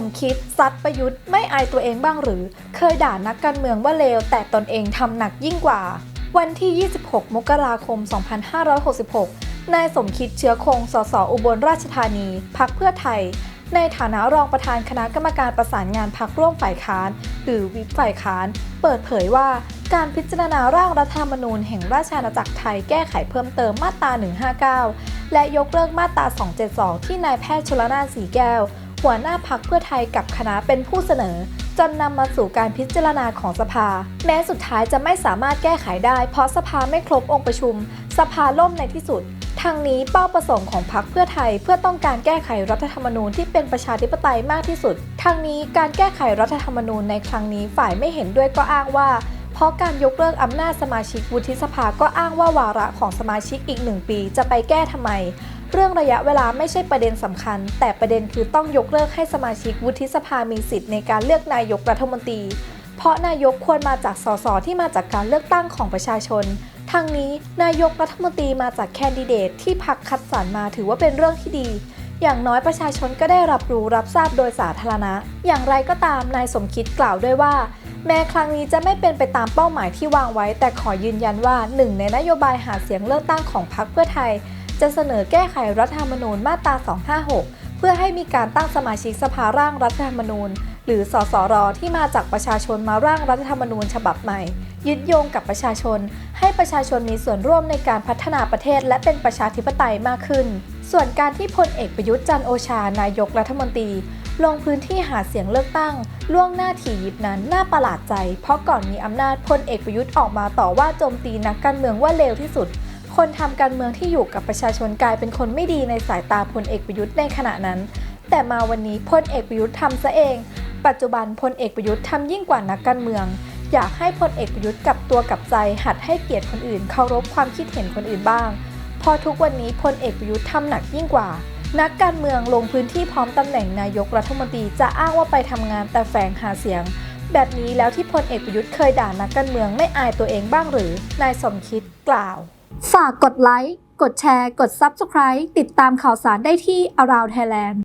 มคิดซัดประยุทธ์ไม่อายตัวเองบ้างหรือ เคยด่านักการเมืองว่าเลวแต่ตนเองทำหนักยิ่งกว่า วันที่ 26 มกราคม 2566 นายสมคิดเชื้อคง สสอุบลราชธานี พักเพื่อไทย ในฐานะรองประธานคณะกรรมการประสานงานพักร่วมฝ่ายค้าน หรือวิปฝ่ายค้าน เปิดเผยว่าการพิจารณาร่างรัฐธรรมนูญแห่งราชอาณาจักรไทยแก้ไขเพิ่มเติมมาตรา 159 และยกเลิกมาตรา 272 ที่นายแพทย์ชลนานสีแก้ว หัวหน้าพักเพื่อไทยกับคณะเป็นผู้เสนอจนนำมาสู่การพิจารณาของสภา แม้สุดท้ายจะไม่สามารถแก้ไขได้ เพราะสภาไม่ครบองค์ประชุม สภาล่มในที่สุดทางนี้เป้าประสงค์ของพรรคเพื่อไทย เพื่อต้องการแก้ไขรัฐธรรมนูญที่เป็นประชาธิปไตยมากที่สุดทางนี้การแก้ไขรัฐธรรมนูญในครั้งนี้ฝ่ายไม่เห็นด้วยก็อ้างว่า เพราะการยกเลิกอำนาจสมาชิกวุฒิสภาก็อ้างว่าวาระของสมาชิกอีกหนึ่งปีจะไปแก้ทำไม เรื่องระยะเวลาไม่ใช่ประเด็นสำคัญ แต่ประเด็นคือต้องยกเลิกให้สมาชิกวุฒิสภามีสิทธิ์ในการเลือกนายกรัฐมนตรี เพราะนายกควรมาจากสสที่มาจากการเลือกตั้งของประชาชนทางนี้นายกรัฐมนตรีมาจากแคนดิเดตที่พรรคคัดสรรมาถือว่าเป็นเรื่องที่ดี อย่างน้อยประชาชนก็ได้รับรู้รับทราบโดยสาธารณะ อย่างไรก็ตามนายสมคิดกล่าวด้วยว่า แม้ครั้งนี้จะไม่เป็นไปตามเป้าหมายที่วางไว้ แต่ขอยืนยันว่าหนึ่งในนโยบายหาเสียงเลือกตั้งของพรรคเพื่อไทย จะเสนอแก้ไขรัฐธรรมนูญมาตรา 256 เพื่อให้มีการตั้งสมาชิกสภาร่างรัฐธรรมนูญ หรือสสรที่มาจากประชาชนมาร่างรัฐธรรมนูญฉบับใหม่ ยึดโยงกับประชาชน ให้ประชาชนมีส่วนร่วมในการพัฒนาประเทศ และเป็นประชาธิปไตยมากขึ้น ส่วนการที่พลเอกประยุทธ์จันโอชานายกรัฐมนตรีลงพื้นที่หาเสียงเลือกตั้ง ล่วงหน้าถี่ยิบนั้นน่าประหลาดใจ เพราะก่อนมีอำนาจพลเอกประยุทธ์ออกมาต่อว่าโจมตีนักการเมืองว่าเลวที่สุด คนทำการเมืองที่อยู่กับประชาชนกลายเป็นคนไม่ดีในสายตาพลเอกประยุทธ์ในขณะนั้น แต่มาวันนี้พลเอกประยุทธ์ทำซะเอง ปัจจุบันพลเอกประยุทธ์ทำยิ่งกว่านักการเมือง อยากให้พลเอกประยุทธ์กลับตัวกลับใจ หัดให้เกียรติคนอื่น เคารพความคิดเห็นคนอื่นบ้าง พอทุกวันนี้พลเอกประยุทธ์ทำหนักยิ่งกว่า นักการเมืองลงพื้นที่พร้อมตำแหน่งนายกรัฐมนตรีจะอ้างว่าไปทำงานแต่แฝงหาเสียง แบบนี้แล้วที่พลเอกประยุทธ์เคยด่านักการเมืองไม่อายตัวเองบ้างหรือนายสมคิดกล่าว ฝากกดไลค์ กดแชร์ กด Subscribe ติดตามข่าวสารได้ที่ Around Thailand